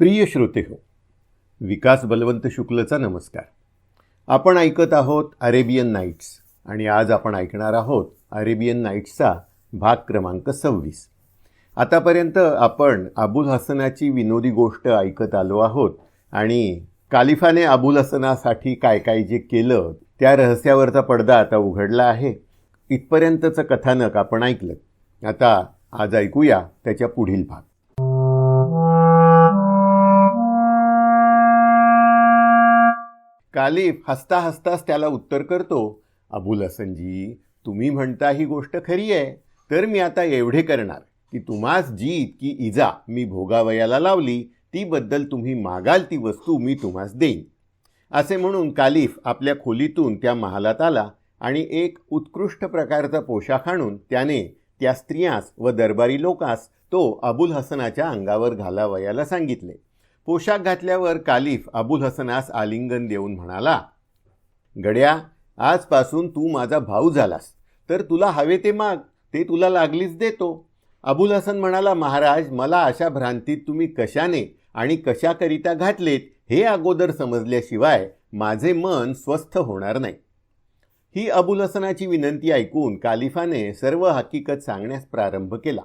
प्रिय श्रोते हो विकास बलवंत शुक्लचा नमस्कार. आपण ऐकत आहोत अरेबियन नाईट्स आणि आज आपण ऐकणार आहोत अरेबियन नाईट्सचा भाग क्रमांक सव्वीस. आतापर्यंत आपण अबुल हसनाची विनोदी गोष्ट ऐकत आलो आहोत आणि कालिफाने अबुल हसनासाठी काय काय जे केलं त्या रहस्यावरचा पडदा आता उघडला आहे. इथपर्यंतचं कथानक आपण ऐकलं. आता आज ऐकूया त्याच्या पुढील भाग. कालिफ हसता हसताच त्याला उत्तर करतो अबुल हसनजी तुम्ही म्हणता ही गोष्ट खरी आहे तर मी आता एवढे करणार की तुम्हास जी इतकी इजा मी भोगावयाला लावली तीबद्दल तुम्ही मागाल ती वस्तू मी तुम्हास देईन. असे म्हणून कालिफ आपल्या खोलीतून त्या महालात आला आणि एक उत्कृष्ट प्रकारचा पोशाख आणून त्याने त्या स्त्रियास व दरबारी लोकास तो अबुल हसनाच्या अंगावर घालावयाला सांगितले. पोशाख घातल्यावर कालिफ अबुल हसनास आलिंगन देऊन म्हणाला गड्या आजपासून तू माझा भाऊ झालास. तर तुला हवे ते माग ते तुला लागलीच देतो. अबुल हसन म्हणाला महाराज मला अशा भ्रांतीत तुम्ही कशाने आणि कशाकरिता घातलेत हे अगोदर समजल्याशिवाय माझे मन स्वस्थ होणार नाही. ही अबुल हसनाची विनंती ऐकून कालिफाने सर्व हकीकत सांगण्यास प्रारंभ केला.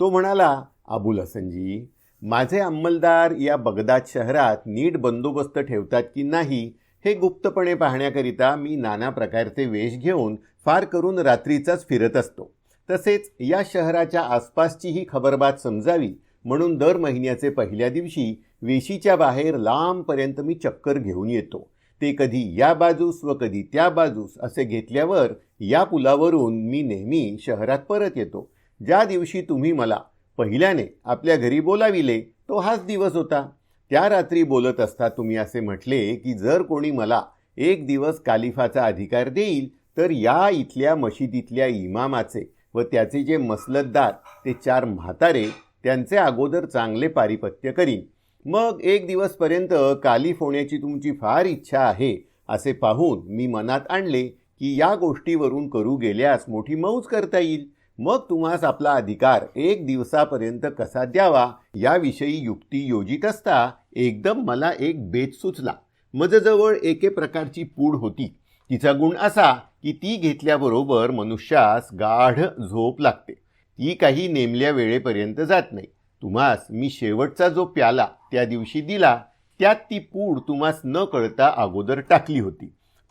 तो म्हणाला अबुल हसनजी माझे अंमलदार या बगदाद शहरात नीट बंदोबस्त ठेवतात की नाही हे गुप्तपणे पाहण्याकरिता मी नाना प्रकारचे वेश घेऊन फार करून रात्रीचाच फिरत असतो. तसेच या शहराच्या आसपासचीही खबरबात समजावी म्हणून दर महिन्याचे पहिल्या दिवशी वेशीच्या बाहेर लांबपर्यंत मी चक्कर घेऊन येतो. ते कधी या बाजूस व कधी त्या बाजूस असे घेतल्यावर या पुलावरून मी नेहमी शहरात परत येतो. ज्या दिवशी तुम्ही मला पहिल्याने आपल्या घरी बोलाविले तो हाच दिवस होता. त्या रात्री बोलत असता तुम्ही असे म्हटले की जर कोणी मला एक दिवस कालिफाचा अधिकार देईल तर या इथल्या मशिदीतल्या इमामाचे व त्याचे जे मसलतदार ते चार म्हातारे त्यांचे अगोदर चांगले पारिपत्य करीन. मग एक दिवसपर्यंत कालिफ होण्याची तुमची फार इच्छा आहे असे पाहून मी मनात आणले की या गोष्टीवरून करू गेल्यास मोठी मौज करता येईल. मग तुम्हास आपला अधिकार एक दिवसापर्यंत कसा द्यावा याविषयी युक्ती योजित असता एकदम मला एक बेत सुचला. मजजवळ एके प्रकारची पूड होती. तिचा गुण असा की ती घेतल्याबरोबर मनुष्यास गाढ झोप लागते. ती काही नेमल्या वेळेपर्यंत जात नाही. तुम्हास मी शेवटचा जो प्याला त्या दिवशी दिला त्यात ती पूड तुम्हास न कळता अगोदर टाकली होती.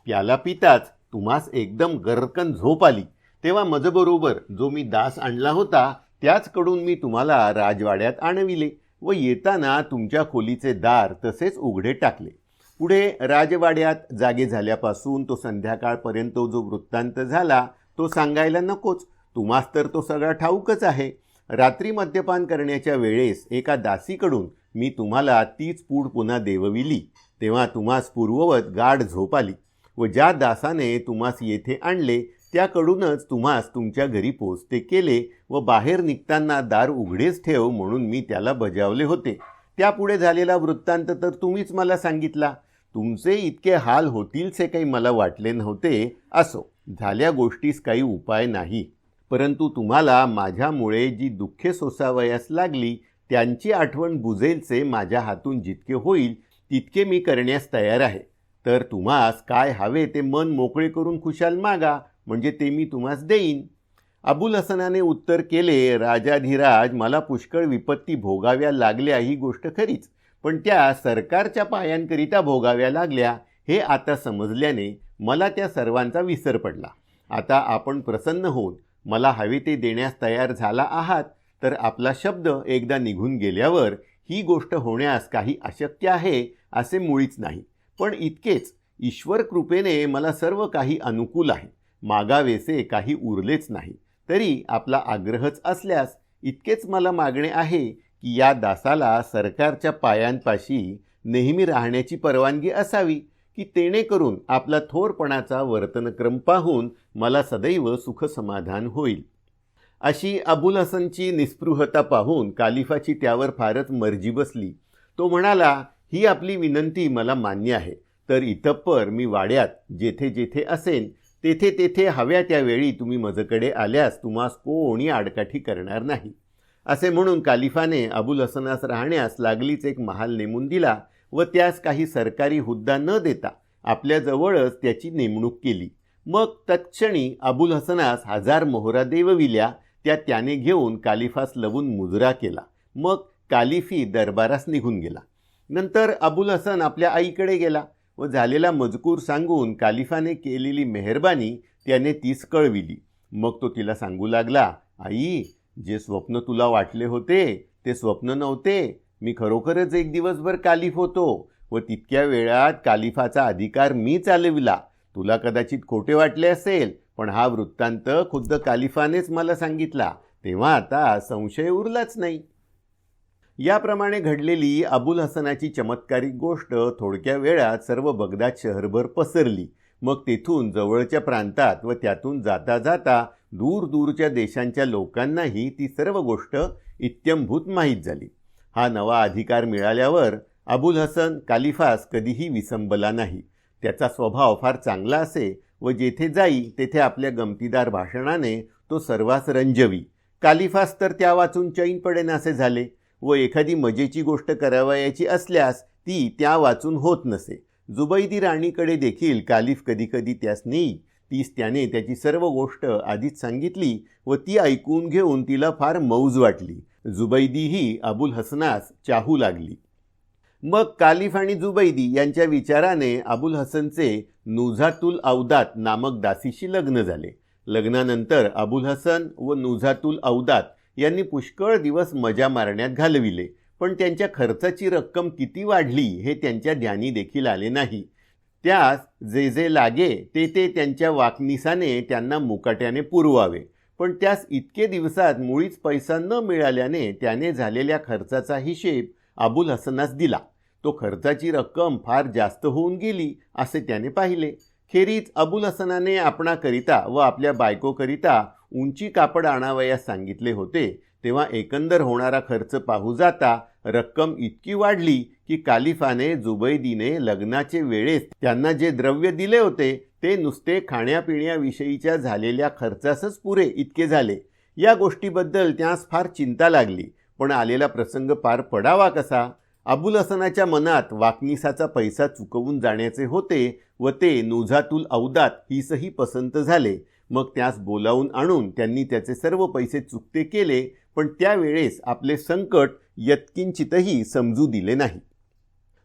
प्याला पिताच तुम्हास एकदम गरकन झोप आली. तेव्हा मजबरोबर जो मी दास आणला होता त्याचकडून मी तुम्हाला राजवाड्यात आणविले व येताना तुमच्या खोलीचे दार तसेच उघडे टाकले. पुढे राजवाड्यात जागे झाल्यापासून तो संध्याकाळपर्यंत जो वृत्तांत झाला तो सांगायला नकोच. तुम्हास तर तो सगळा ठाऊकच आहे. रात्री मद्यपान करण्याच्या वेळेस एका दासीकडून मी तुम्हाला तीच पूड पुन्हा देवविली. तेव्हा तुम्हास पूर्ववत गाढ झोप आली व ज्या दासाने तुम्हास येथे आणले त्याकडूनच तुम्हास तुमच्या घरी पोचते केले व बाहेर निघताना दार उघडेच ठेव म्हणून मी त्याला बजावले होते. त्यापुढे झालेला वृत्तांत तर तुम्हीच मला सांगितला. तुमचे इतके हाल होतीलसे काही मला वाटले नव्हते असो. झाल्या गोष्टीस काही उपाय नाही. परंतु तुम्हाला माझ्यामुळे जी दुःखे सोसावयास लागली त्यांची आठवण बुजेलचे माझ्या हातून जितके होईल तितके मी करण्यास तयार आहे. तर तुम्हास काय हवे ते मन मोकळे करून खुशाल मागा. म्हणजे ते मी तुम्हास देईन. अबुल हसनाने उत्तर केले राजाधिराज मला पुष्कळ विपत्ती भोगाव्या लागल्या ही गोष्ट खरीच. पण त्या सरकारच्या पायांकरिता भोगाव्या लागल्या हे आता समजल्याने मला त्या सर्वांचा विसर पडला. आता आपण प्रसन्न होऊन मला हवे ते देण्यास तयार झाला आहात तर आपला शब्द एकदा निघून गेल्यावर ही गोष्ट होण्यास काही अशक्य आहे असे मुळीच नाही. पण इतकेच ईश्वर कृपेने मला सर्व काही अनुकूल आहे. मागावेसे काही उरलेच नाही. तरी आपला आग्रहच असल्यास इतकेच मला मागणे आहे की या दासाला सरकारच्या पायांपाशी नेहमी राहण्याची परवानगी असावी की तेणेकरून आपला थोरपणाचा वर्तनक्रम पाहून मला सदैव सुखसमाधान होईल. अशी अबुल हसनची निस्पृहता पाहून कालिफाची त्यावर फारच मर्जी बसली. तो म्हणाला ही आपली विनंती मला मान्य आहे. तर इतप्पर मी वाड्यात जेथे जेथे असेन तेथे तेथे हव्या त्यावेळी तुम्ही माझ्याकडे आल्यास तुम्हास कोणी आडकाठी करणार नाही. असे म्हणून कालिफाने अबुल हसनास राहण्यास लागलीच एक महाल नेमून दिला व त्यास काही सरकारी हुद्दा न देता आपल्याजवळच त्याची नेमणूक केली. मग तत्क्षणी अबुल हसनास हजार मोहरा देवविल्या त्या त्याने घेऊन कालिफास लवून मुजरा केला. मग कालिफी दरबारास निघून गेला. नंतर अबुल हसन आपल्या आईकडे गेला. व झालेला मजकूर सांगून कालिफाने केलेली मेहरबानी त्याने तीच कळविली. मग तो तिला सांगू लागला आई जे स्वप्न तुला वाटले होते ते स्वप्न नव्हते. मी खरोखरच एक दिवसभर कालिफ होतो व तितक्या वेळात कालिफाचा अधिकार मी चालविला. तुला कदाचित खोटे वाटले असेल पण हा वृत्तांत खुद्द कालिफानेच मला सांगितला. तेव्हा आता संशय उरलाच नाही. याप्रमाणे घडलेली अबुल हसनाची चमत्कारिक गोष्ट थोडक्या वेळात सर्व बगदाद शहरभर पसरली. मग तेथून जवळच्या प्रांतात व त्यातून जाता जाता दूर दूरच्या देशांच्या लोकांनाही ती सर्व गोष्ट इत्यंभूत माहीत झाली. हा नवा अधिकार मिळाल्यावर अबुल हसन कालिफास कधीही विसंबला नाही. त्याचा स्वभाव फार चांगला असे व जेथे जाई तेथे आपल्या गमतीदार भाषणाने तो सर्वांस रंजवी. कालिफास तर त्या वाचून चैन पडेनासे झाले. व एखादी मजेची गोष्ट करावयाची असल्यास ती त्या वाचून होत नसे. जुबैदी राणीकडे देखील कालिफ कधीकधी त्यास नेई. तीस त्याने त्याची सर्व गोष्ट आधीच सांगितली व ती ऐकून घेऊन तिला फार मौज वाटली. जुबैदीही अबुल हसनास चाहू लागली. मग कालिफ आणि जुबैदी यांच्या विचाराने अबुल हसनचे नुझातुल औदात नामक दासीशी लग्न झाले. लग्नानंतर अबुल हसन व नुझातुल औदात यांनी पुष्कळ दिवस मजा मारण्यात घालविले. पण त्यांच्या खर्चाची रक्कम किती वाढली हे त्यांच्या ध्यानी देखील आले नाही. त्यास जे जे लागे ते ते त्यांच्या वाकनिसाने त्यांना मुकाट्याने पुरवावे. पण त्यास इतके दिवसात मुळीच पैसा न मिळाल्याने त्याने झालेल्या खर्चाचा हिशेब अबुल हसनास दिला. तो खर्चाची रक्कम फार जास्त होऊन गेली असे त्याने पाहिले. खेरीज अबुल हसनाने आपणाकरिता व आपल्या बायकोकरिता उंची कापड आणावयास सांगितले होते तेव्हा एकंदर होणारा खर्च पाहू जाता रक्कम इतकी वाढली की कालिफाने जुबैदीने लग्नाचे वेळेस त्यांना जे द्रव्य दिले होते ते नुसते खाण्यापिण्याविषयीच्या झालेल्या खर्चासच पुरे इतके झाले. या गोष्टीबद्दल त्यास फार चिंता लागली पण आलेला प्रसंग पार पडावा कसा? अबुल हसनाच्या मनात वाकनिसाचा पैसा चुकवून जाण्याचे होते व ते नुझातुल औदात हिसही पसंत झाले. मग त्यास बोलावून आणून त्यांनी त्याचे सर्व पैसे चुकते केले पण त्यावेळेस आपले संकट यत्किंचितही समजू दिले नाही.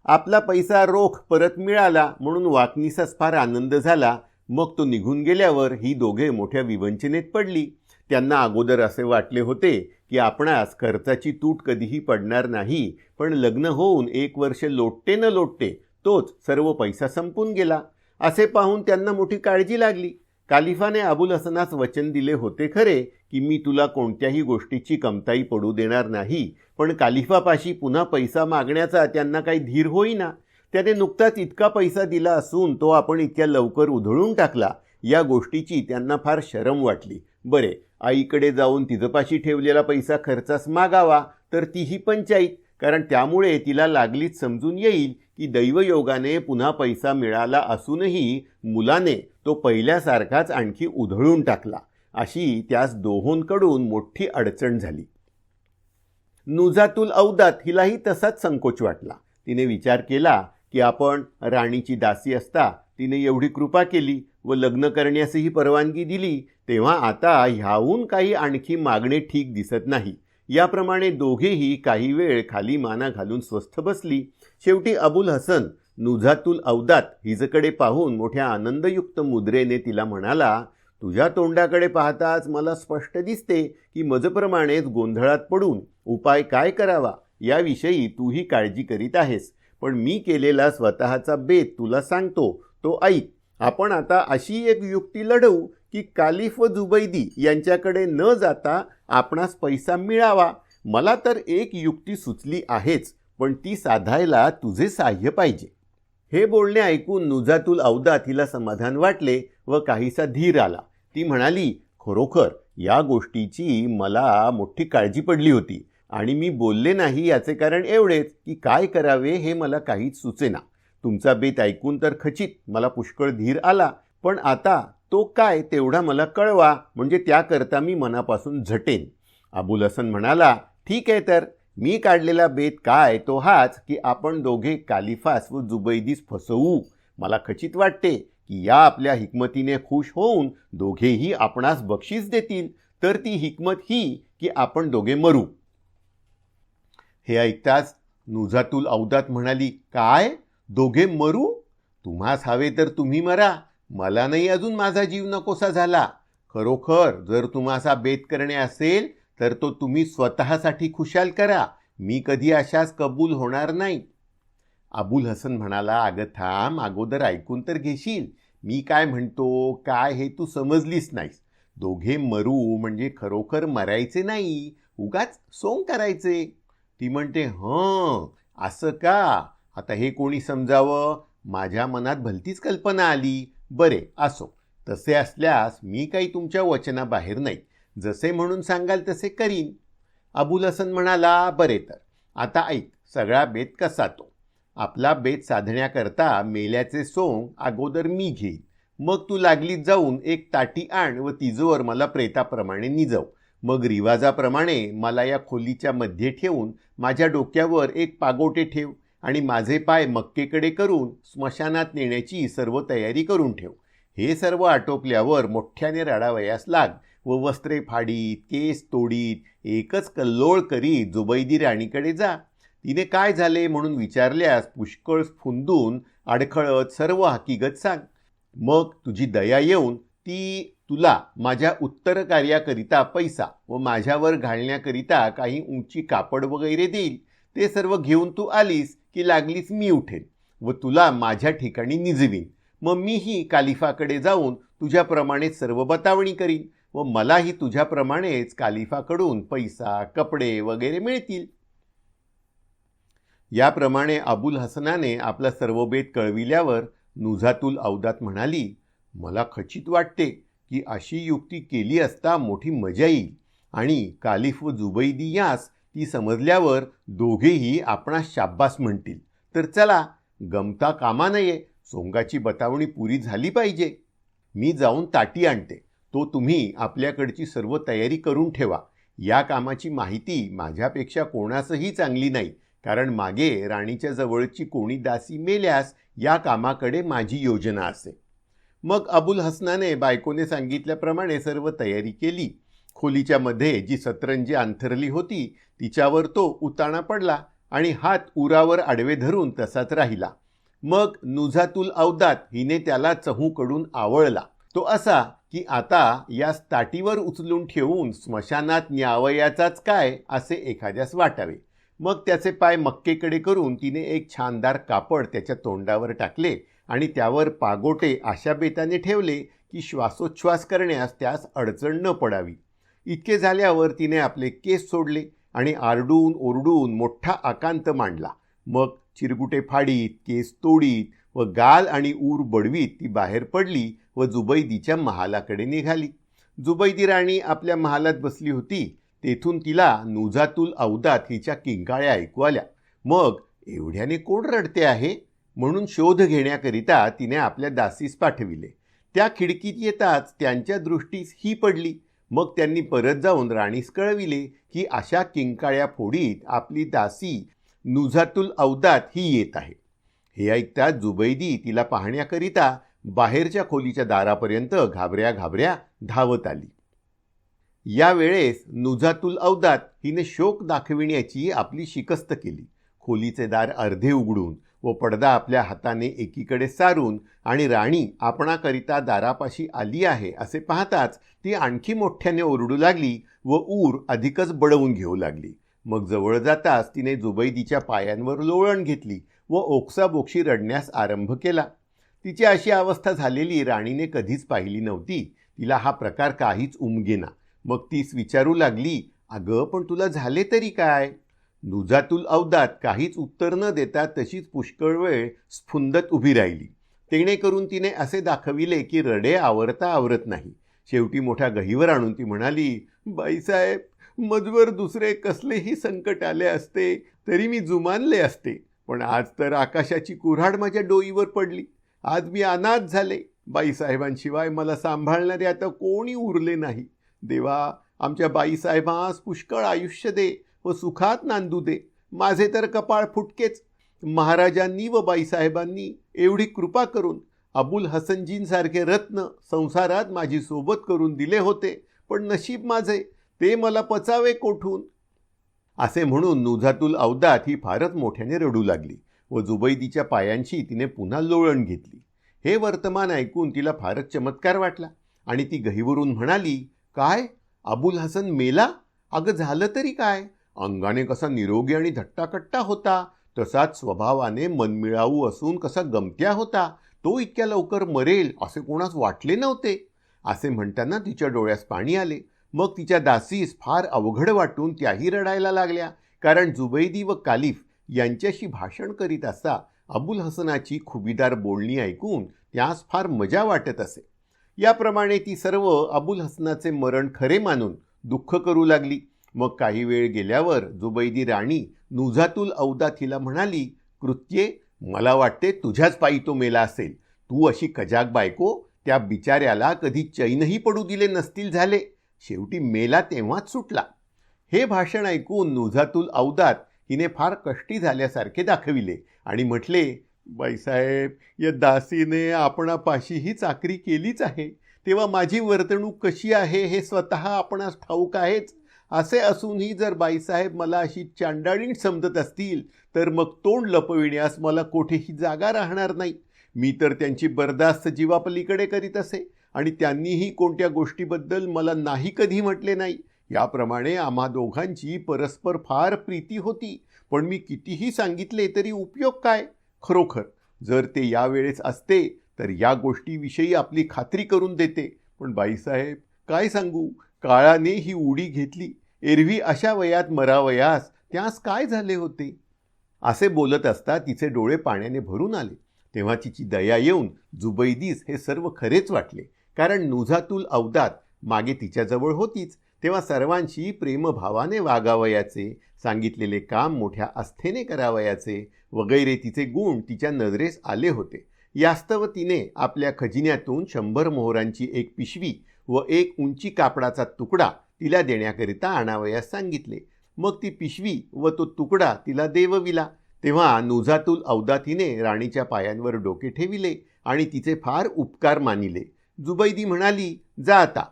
आपला पैसा रोख परत मिळाला म्हणून वाकणीसाच फार आनंद झाला. मग तो निघून गेल्यावर ही दोघे मोठ्या विवंचनेत पडली. त्यांना अगोदर असे वाटले होते की आपणास खर्चाची तूट कधीही पडणार नाही पण लग्न होऊन एक वर्ष लोटते न लोटते तोच सर्व पैसा संपून गेला. असे पाहून त्यांना मोठी काळजी लागली. कालिफाने अबुल हसनास वचन दिले होते खरे की मी तुला कोणत्याही गोष्टीची कमताई पडू देणार नाही पण कालिफापाशी पुन्हा पैसा मागण्याचा त्यांना काही धीर होईना. त्याने नुकताच इतका पैसा दिला असून तो आपण इतक्या लवकर उधळून टाकला. या गोष्टीची त्यांना फार शरम वाटली. बरे आईकडे जाऊन तिजपाशी ठेवलेला पैसा खर्चास मागावा तर तीही पंचाईत कारण त्यामुळे तिला लागलीच समजून येईल की दैवयोगाने पुन्हा पैसा मिळाला असूनही मुलाने तो पहिल्यासारखाच आणखी उधळून टाकला. अशी त्यास दोहोंकडून मोठी अडचण झाली. नुजातुल औदात हिलाही तसाच संकोच वाटला. तिने विचार केला की आपण राणीची दासी असता तिने एवढी कृपा केली व लग्न करण्यासही परवानगी दिली तेव्हा आता ह्याहून काही आणखी मागणे ठीक दिसत नाही. याप्रमाणे दोघेही काही वेळ खाली माना घालून स्वस्थ बसली. शेवटी अबुल हसन नुझातुल औदात हिजकडे पाहून मोठ्या आनंदयुक्त मुद्रेने तिला म्हणाला तुझ्या तोंडाकडे पाहताच मला स्पष्ट दिसते की मजप्रमाणेच गोंधळात पडून उपाय काय करावा याविषयी तूही काळजी करीत आहेस. पण मी केलेला स्वतःचा बेत तुला सांगतो. तो ऐक आपण आता अशी एक युक्ती लढवू की कालिफ व जुबैदी यांच्याकडे न जाता आपणास पैसा मिळावा. मला तर एक युक्ती सुचली आहेच पण ती साधायला तुझे साह्य पाहिजे. हे बोलणे ऐकून नुजातुल औदा तिला समाधान वाटले व काहीसा धीर आला. ती म्हणाली खरोखर या गोष्टीची मला मोठी काळजी पडली होती आणि मी बोलले नाही याचे कारण एवढेच की काय करावे हे मला काहीच सुचेना. तुमचा बेत ऐकून तर खचित मला पुष्कळ धीर आला पण आता तो काय तेवढा मला कळवा म्हणजे त्याकरता मी मनापासून झटेन. अबुल हसन म्हणाला ठीक आहे तर. मी काढलेला बेत काय तो हाच की आपण दोघे कालिफास व जुबैदीस फसवू. मला खचित वाटते की या आपल्या हिकमतीने खुश होऊन दोघेही आपणास बक्षीस देतील. तर ती हिकमत ही की आपण दोघे मरू. हे ऐकताच नुजातुल अवदात म्हणाली काय? दोघे मरू? तुम्हास हवे तर तुम्ही मरा. मला नाही अजून माझा जीव नकोसा झाला. खरोखर जर तुम्हासा बेत करणे असेल तर तो तुम्ही स्वतःसाठी खुशाल करा. मी कधी अशाच कबूल होणार नाही. अबुल हसन म्हणाला अगं थांब अगोदर ऐकून तर घेशील. मी काय म्हणतो काय हे तू समजलीस नाहीस. दोघे मरू म्हणजे खरोखर मरायचे नाही. उगाच सोंग करायचे. ती म्हणते हं असं का? आता हे कोणी समजावं? माझ्या मनात भलतीच कल्पना आली. बरे असो. तसे असल्यास मी काही तुमच्या वचनाबाहेर नाही. जसे म्हणून सांगाल तसे करीन. अबुल हसन म्हणाला बरे तर. आता ऐक सगळा बेत कसा तो? आपला बेत साधण्याकरता मेल्याचे सोंग अगोदर मी घेईन. मग तू लागलीत जाऊन एक ताटी आण व तिजोवर मला प्रेताप्रमाणे निजव. मग रिवाजाप्रमाणे मला या खोलीच्या मध्ये ठेवून माझ्या डोक्यावर एक पागोटे ठेव आणि माझे पाय मक्केकडे करून स्मशानात नेण्याची सर्व तयारी करून ठेव. हे सर्व आटोपल्यावर मोठ्याने रडावयास लाग. व वस्त्रे फाडीत केस तोडीत एकच कल्लोळ करीत जुबैदी राणीकडे जा. तिने काय झाले म्हणून विचारल्यास पुष्कळ फुंदून अडखळत सर्व हकीकत सांग. मग तुझी दया येऊन ती तुला माझ्या उत्तर कार्याकरिता पैसा व माझ्यावर घालण्याकरिता काही उंची कापड वगैरे देईल. ते सर्व घेऊन तू आलीस की लागलीस मी उठेन व तुला माझ्या ठिकाणी निजवीन. मग मीही कालिफाकडे जाऊन तुझ्याप्रमाणे सर्व बतावणी करीन. व मलाही तुझ्याप्रमाणेच कालिफाकडून पैसा कपडे वगैरे मिळतील. याप्रमाणे अबुल हसनाने आपला सर्व बेत कळविल्यावर नुझातुल अवदात म्हणाली मला खचित वाटते की अशी युक्ती केली असता मोठी मजा येईल आणि कालिफ व जुबैदी यास ती समजल्यावर दोघेही आपणास शाब्बास म्हणतील. तर चला गमता कामा नये सोंगाची बतावणी पुरी झाली पाहिजे. मी जाऊन ताटी आणते. तो तुम्ही आपल्याकडची सर्व तयारी करून ठेवा. या कामाची माहिती माझ्यापेक्षा कोणासही चांगली नाही. कारण मागे राणीच्या जवळची कोणी दासी मेल्यास या कामाकडे माझी योजना असे. मग अबुल हसनाने बायकोने सांगितल्याप्रमाणे सर्व तयारी केली. खोलीच्या मध्ये जी सतरंजी अंथरली होती तिच्यावर तो उताणा पडला आणि हात उरावर आडवे धरून तसाच राहिला. मग नुझातुल अवदात हिने त्याला चहूकडून आवळला. तो असा की आता या ताटीवर उचलून ठेवून स्मशानात न्यावयाचाच काय असे एखाद्यास वाटावे. मग त्याचे पाय मक्केकडे करून तिने एक छानदार कापड त्याच्या तोंडावर टाकले आणि त्यावर पागोटे अशा बेताने ठेवले की श्वासोच्छ्वास करण्यास त्यास अडचण न पडावी. इतके झाल्यावर तिने आपले केस सोडले आणि आरडून ओरडून मोठा आकांत मांडला. मग चिरगुटे फाडीत केस तोडीत व गाल आणि ऊर बडवीत ती बाहेर पडली व जुबैदीच्या महालाकडे निघाली. जुबैदी राणी आपल्या महालात बसली होती तेथून तिला नुजातुल अवदात हिच्या किंकाळ्या ऐकू आल्या. मग एवढ्याने कोण रडते आहे? म्हणून शोध घेण्याकरिता तिने आपल्या दासीस पाठविले. त्या खिडकीत येताच त्यांच्या दृष्टीस ही पडली. मग त्यांनी परत जाऊन राणीस कळविले की अशा किंकाळ्या फोडीत आपली दासी नुझातुल अवदात ही येत आहे. हे ऐकताच जुबैदी तिला पाहण्याकरिता बाहेरच्या खोलीच्या दारापर्यंत घाबऱ्या घाबऱ्या धावत आली. यावेळेस नुझातुल अवदात हिने शोक दाखविण्याची आपली शिकस्त केली. खोलीचे दार अर्धे उघडून व पडदा आपल्या हाताने एकीकडे सारून आणि राणी आपणाकरिता दारापाशी आली आहे असे पाहताच ती आणखी मोठ्याने ओरडू लागली व ऊर अधिकच बडवून घेऊ लागली. मग जवळ जाताच तिने जुबैदीच्या पायांवर लोळण घेतली व ओक्साबोक्षी रडण्यास आरंभ केला. तिची अशी अवस्था झालेली राणीने कधीच पाहिली नव्हती. तिला हा प्रकार काहीच उमगेना. मग तीच विचारू लागली अगं पण तुला झाले तरी काय? नुजातुल अवदात काहीच उत्तर न देता तशीच पुष्कळ वेळ स्फुंदत उभी राहिली. तेणे करून तिने असे दाखविले की रडे आवरता आवरत नाही. शेवटी मोठ्या गहीवर आणून ती म्हणाली बाईसाहेब मजवर दुसरे कसलेही संकट आले असते तरी मी जुमानले असते. पण आज तर आकाशाची कुऱ्हाड माझ्या डोईवर पडली. आज मी अनाथ झाले. बाईसाहेबांशिवाय मला सांभाळणारे आता कोणी उरले नाही. देवा आमच्या बाईसाहेबांस पुष्कळ आयुष्य दे व सुखात नांदू दे. माझे तर कपाळ फुटकेच. महाराजांनी व बाईसाहेबांनी एवढी कृपा करून अबुल हसनजींसारखे रत्न संसारात माझी सोबत करून दिले होते. पण नशीब माझे ते मला पचावे कोठून? असे म्हणून नुझातुल अवदात ही फारच मोठ्याने रडू लागली. व जुबैदीच्या पायांशी तिने पुन्हा लोळण घेतली. हे वर्तमान ऐकून तिला फारच चमत्कार वाटला आणि ती गहिवरून म्हणाली काय? अबुल हसन मेला? अगं झालं तरी काय? अंगाने कसा निरोगी आणि धट्टाकट्टा होता. तसाच स्वभावाने मनमिळावू असून कसा गमत्या होता. तो इतक्या लवकर मरेल असे कोणास वाटले नव्हते. असे म्हणताना तिच्या डोळ्यास पाणी आले. मग तिच्या दासीस फार अवघड वाटून त्याही रडायला लागल्या. कारण जुबैदी व कालिफ यांच्याशी भाषण करीत असता अबुल हसनाची खुबीदार बोलणी ऐकून त्यास फार मजा वाटत असे. याप्रमाणे ती सर्व अबुल हसनाचे मरण खरे मानून दुःख करू लागली. मग काही वेळ गेल्यावर जुबैदी राणी नुझातुल औदात हिला म्हणाली कृत्ये मला वाटते तुझ्याच पायी तो मेला असेल. तू अशी कजाक बायको त्या बिचाऱ्याला कधी चैनही पडू दिले नसतील झाले. शेवटी मेला तेव्हाच सुटला. हे भाषण ऐकून नुझातुल औदात हिने फार कष्टी झाल्यासारखे दाखविले आणि म्हटले बाईसाहेब या दासीने आपणापाशी ही चाकरी केलीच आहे. तेव्हा माझी वर्तणूक कशी आहे हे स्वतः आपणास ठाऊक आहेच. असे असूनही जर बाईसाहेब मला अशी चांडाळीण समजत असतील तर मग तोंड लपविण्यास मला कोठेही जागा राहणार नाही. मी तर त्यांची बर्दास्त जीवापलीकडे करीत असे आणि त्यांनीही कोणत्या गोष्टीबद्दल मला नाही कधी म्हटले नाही. याप्रमाणे आम्हा दोघांची परस्पर फार प्रीती होती. पण मी कितीही सांगितले तरी उपयोग काय? खरोखर जर ते यावेळेस असते तर या गोष्टीविषयी आपली खात्री करून देते. पण बाईसाहेब काय सांगू? काळाने ही उडी घेतली. एरवी अशा वयात मरावयास त्यास काय झाले होते? असे बोलत असता तिचे डोळे पाण्याने भरून आले. तेव्हा तिची दया येऊन जुबैदीस हे सर्व खरेच वाटले. कारण नुझातुल अवदात मागे तिच्याजवळ होतीच. तेव्हा सर्वांशी प्रेमभावाने वागावयाचे सांगितलेले काम मोठ्या आस्थेने करावयाचे वगैरे तिचे गुण तिच्या नजरेस आले होते. यास्तव तिने आपल्या खजिन्यातून शंभर मोहरांची एक पिशवी व एक उंची कापडाचा तुकडा तिला देण्याकरिता आणावयास सांगितले. मग ती पिशवी व तो तुकडा तिला देवविला. तेव्हा नुझातुल अवदातीने राणीच्या पायांवर डोके ठेविले आणि तिचे फार उपकार मानिले. जुबैदी म्हणाली जा आता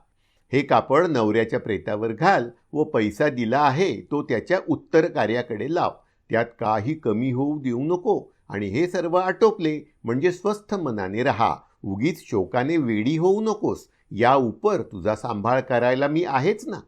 हे कापड नवऱ्याच्या प्रेतावर घाल व पैसा दिला आहे तो त्याच्या उत्तर कार्याकडे लाव. त्यात काही कमी होऊ देऊ नको आणि हे सर्व आटोपले म्हणजे स्वस्थ मनाने राहा. उगीच शोकाने वेडी होऊ नकोस. या उपर तुझा सांभाळ करायला मी आहेच ना?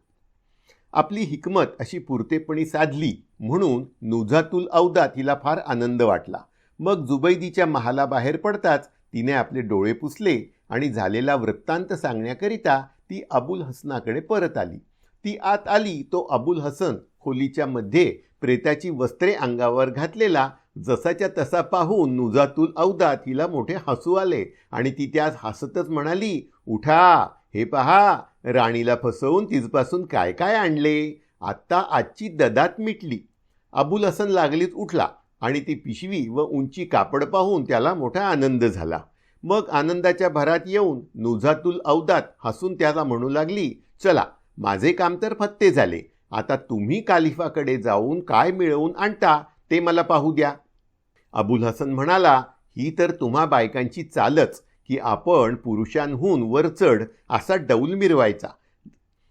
आपली हिकमत अशी पुरतेपणी साधली म्हणून नुझातुल अवदा तिला फार आनंद वाटला. मग जुबैदीच्या महालाबाहेर पडताच तिने आपले डोळे पुसले आणि झालेला वृत्तांत सांगण्याकरिता ती अबुल हसनाकडे परत आली. ती आत आली तो अबुल हसन खोलीच्या मध्ये प्रेताची वस्त्रे अंगावर घातलेला जसाच्या तसा पाहून नुजातुल अवदा तिला मोठे हसू आले आणि ती त्यास हसतच म्हणाली उठा हे पहा राणीला फसवून तिजपासून काय काय आणले? आत्ता आजची ददात मिटली. अबुल हसन लागलीच उठला आणि ती पिशवी व उंची कापड पाहून त्याला मोठा आनंद झाला. मग आनंदाच्या भरात येऊन नुझातुल अवदात हसून त्याला म्हणू लागली चला माझे काम तर फत्ते झाले. आता तुम्ही कालिफाकडे जाऊन काय मिळवून आणता ते मला पाहू द्या. अबुल हसन म्हणाला ही तर तुम्हा बायकांची चालच की आपण पुरुषांहून वर चढ असा डौल मिरवायचा.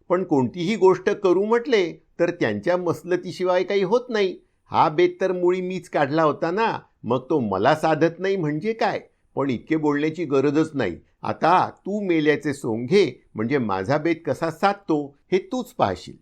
पण कोणतीही गोष्ट करू म्हटले तर त्यांच्या मसलतीशिवाय काही होत नाही. हा बेत तर मुळी मीच काढला होता ना मग तो मला साधत नाही म्हणजे काय? पण इतके बोलण्याची गरजच नाही. आता तू मेल्याचे सोंघे म्हणजे माझा बेत कसा साधतो हे तूच पाहशील.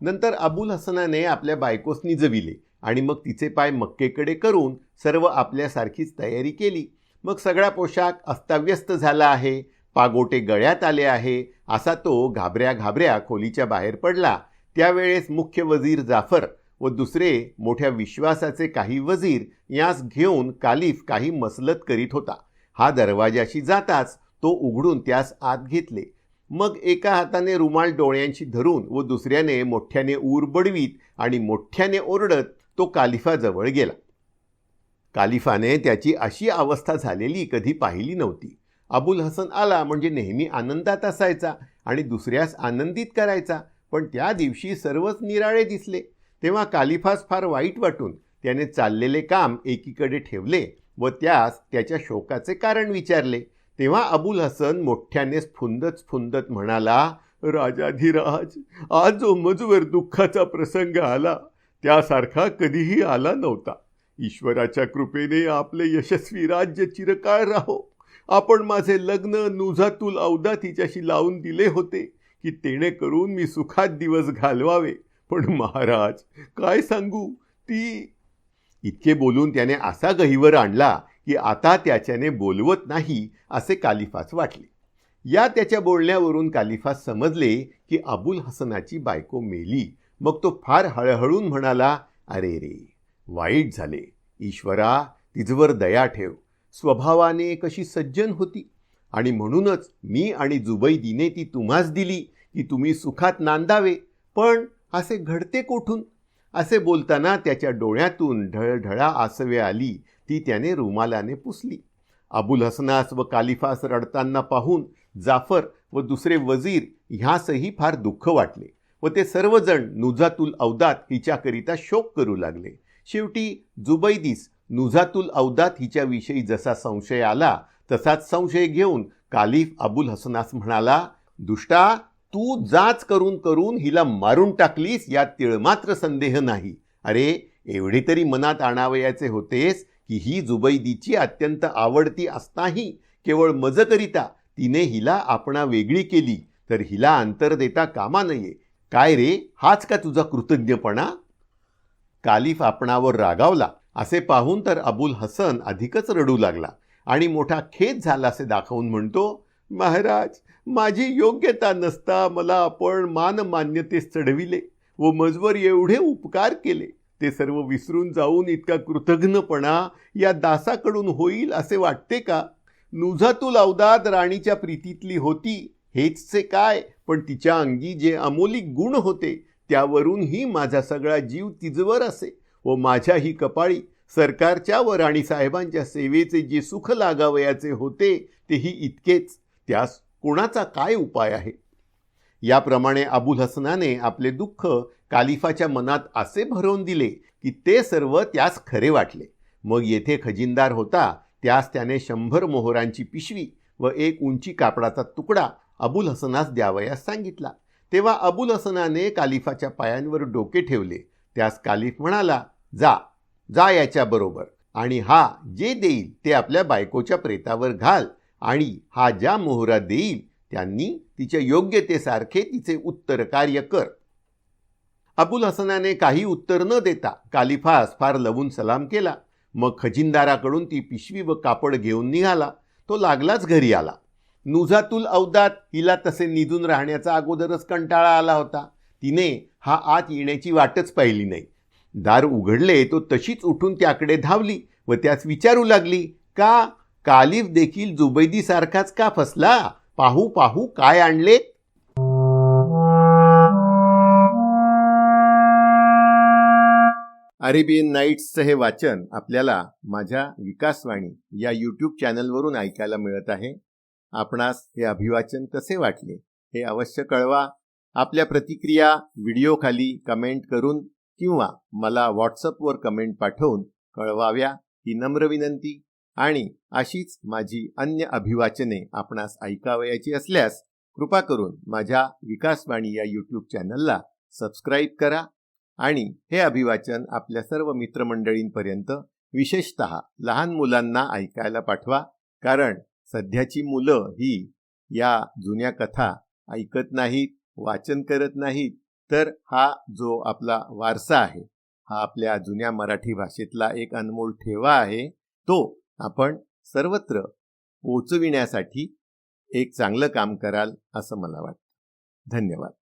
नंतर अबुल हसनाने आपल्या बायकोस निजविले आणि मग तिचे पाय मक्केकडे करून सर्व आपल्यासारखीच तयारी केली. मग सगळा पोशाख अस्ताव्यस्त झाला आहे. पागोटे गळ्यात आले आहे. असा तो घाबऱ्या घाबऱ्या खोलीच्या बाहेर पडला. त्यावेळेस मुख्य वजीर जाफर व दुसरे मोठ्या विश्वासाचे काही वजीर यास घेऊन कालिफ काही मसलत करीत होता. हा दरवाजाशी जाताच तो उघडून त्यास आत घेतले. मग एका हाताने रुमाल डोळ्यांशी धरून व दुसऱ्याने मोठ्याने ऊर बडवीत आणि मोठ्याने ओरडत तो कालिफाजवळ गेला. कालिफाने त्याची अशी अवस्था झालेली कधी पाहिली नव्हती. अबुल हसन आला म्हणजे नेहमी आनंदात असायचा आणि दुसऱ्यास आनंदित करायचा पण त्या दिवशी सर्वच निराळे दिसले. तेव्हा कालिफास फार वाईट वाटून त्याने चाललेले काम एकीकडे ठेवले व त्यास त्याच्या शोकाचे कारण विचारले. तेव्हा अबुल हसन मोठ्याने स्फुंदत स्फुंदत म्हणाला राजाधिराज आज जो मजवर दुःखाचा प्रसंग आला. त्यासारखा कधीही आला नव्हता. ईश्वराच्या कृपेने आपले यशस्वी राज्य चिरकाळ राहो. आपण माझे लग्न नुझातुल औदा तिच्याशी लावून दिले होते की तेणे करून मी सुखात दिवस घालवावे. पण महाराज काय सांगू? ती इतके बोलून त्याने असा गहिवर आणला की आता त्याच्याने बोलवत नाही असे कालिफास वाटले. या त्याच्या बोलण्यावरून कालिफास समजले की अबुल हसनाची बायको मेली. मग तो फार हळहळून म्हणाला अरे रे वाईट झाले. ईश्वरा तिजवर दया ठेव. स्वभावाने कशी सज्जन होती. आणि म्हणूनच मी आणि जुबैदीने ती तुम्हास दिली की तुम्ही सुखात नांदावे. पण असे घडते कोठून? असे बोलताना त्याच्या डोळ्यातून ढळढळा आसवे आली. ती त्याने रुमालाने पुसली. अबुल हसनास व कालिफास रडताना पाहून जाफर व दुसरे वजीर ह्यासही फार दुःख वाटले व ते सर्वजण नुजातुल अवदात हिच्याकरिता शोक करू लागले. शेवटी जुबैदीस नुझातुल अवदात हिच्याविषयी जसा संशय आला तसाच संशय घेऊन कालिफ अबुल हसनास म्हणाला दुष्टा तू जाच करून करून हिला मारून टाकलीस यात तिळमात्र संदेह नाही. अरे एवढे तरी मनात आणावयाचे होतेस की ही जुबैदीची अत्यंत आवडती असताही केवळ मजकरिता तिने हिला आपणा वेगळी केली तर हिला अंतर देता कामा नये. काय रे हाच का तुझा कृतज्ञपणा? कालिफ आपणावर रागावला. असे पाहून तर अबुल हसन अधिकच रडू लागला आणि मोठा खेद झाला असे दाखवून म्हणतो महाराज माझी योग्यता नसता मला आपण मानमान्यतेस चढविले व मजवर एवढे उपकार केले ते सर्व विसरून जाऊन इतका कृतघ्नपणा या दासाकडून होईल असे वाटते का? नुझातुल अवदाद राणीच्या प्रीतीतली होती हेचचे काय? पण तिच्या अंगी जे अमोलिक गुण होते त्यावरूनही माझा सगळा जीव तिजवर असे व माझ्याही कपाळी सरकारच्या व राणीसाहेबांच्या सेवेचे जे सुख लागावयाचे होते तेही इतकेच. त्यास कुणाचा काय उपाय आहे? याप्रमाणे अबुल हसनाने आपले दुःख कालिफाच्या मनात असे भरवून दिले की ते सर्व त्यास खरे वाटले. मग येथे खजिनदार होता त्यास त्याने शंभर मोहरांची पिशवी व एक उंची कापडाचा तुकडा अबुल हसनास द्यावयास सांगितला. तेव्हा अबुल हसनाने कालिफाच्या पायांवर डोके ठेवले. त्यास कालिफ म्हणाला जा जा याच्याबरोबर आणि हा जे देईल ते आपल्या बायकोच्या प्रेतावर घाल. आणि हा ज्या मोहरा देईल त्यांनी तिच्या योग्यतेसारखे तिचे उत्तर कार्य कर. अबुल हसनाने काही उत्तर न देता कालिफास फार लवून सलाम केला. मग खजिनदाराकडून ती पिशवी व कापड घेऊन निघाला. तो लागलाच घरी आला. नुझातुल अवदात हिला तसे निधून राहण्याचा अगोदरच कंटाळा आला होता. तिने हा आत येण्याची वाटच पाहिली नाही. दार उघडले तो तशीच उठून त्याकडे धावली व त्यास विचारू लागली का कालिफ देखील जुबैदी सारखाच का फसला? पाहू पाहू काय आणले? अरेबियन नाईट्सचं हे वाचन आपल्याला माझ्या विकासवाणी या यूट्यूब चॅनलवरून ऐकायला मिळत आहे. आपणास हे अभिवाचन कसे वाटले हे अवश्य कळवा. आपल्या प्रतिक्रिया व्हिडिओखाली कमेंट करून किंवा मला व्हॉट्सअपवर कमेंट पाठवून कळवाव्या ही नम्र विनंती. आणि अशीच माझी अन्य अभिवाचने आपणास ऐकावयाची असल्यास कृपा करून माझ्या विकासवाणी या यूट्यूब चॅनलला सबस्क्राईब करा आणि हे अभिवाचन आपल्या सर्व मित्रमंडळींपर्यंत विशेषत लहान मुलांना ऐकायला पाठवा कारण सध्याची मुलं ही या जुन्या कथा ऐकत नाहीत वाचन करत नाहीत तर हा जो आपला वारसा आहे हा आपल्या जुन्या मराठी भाषेतला एक अनमोल ठेवा आहे तो आपण सर्वत्र पोचविण्यासाठी एक चांगलं काम कराल असं मला वाटतं. धन्यवाद.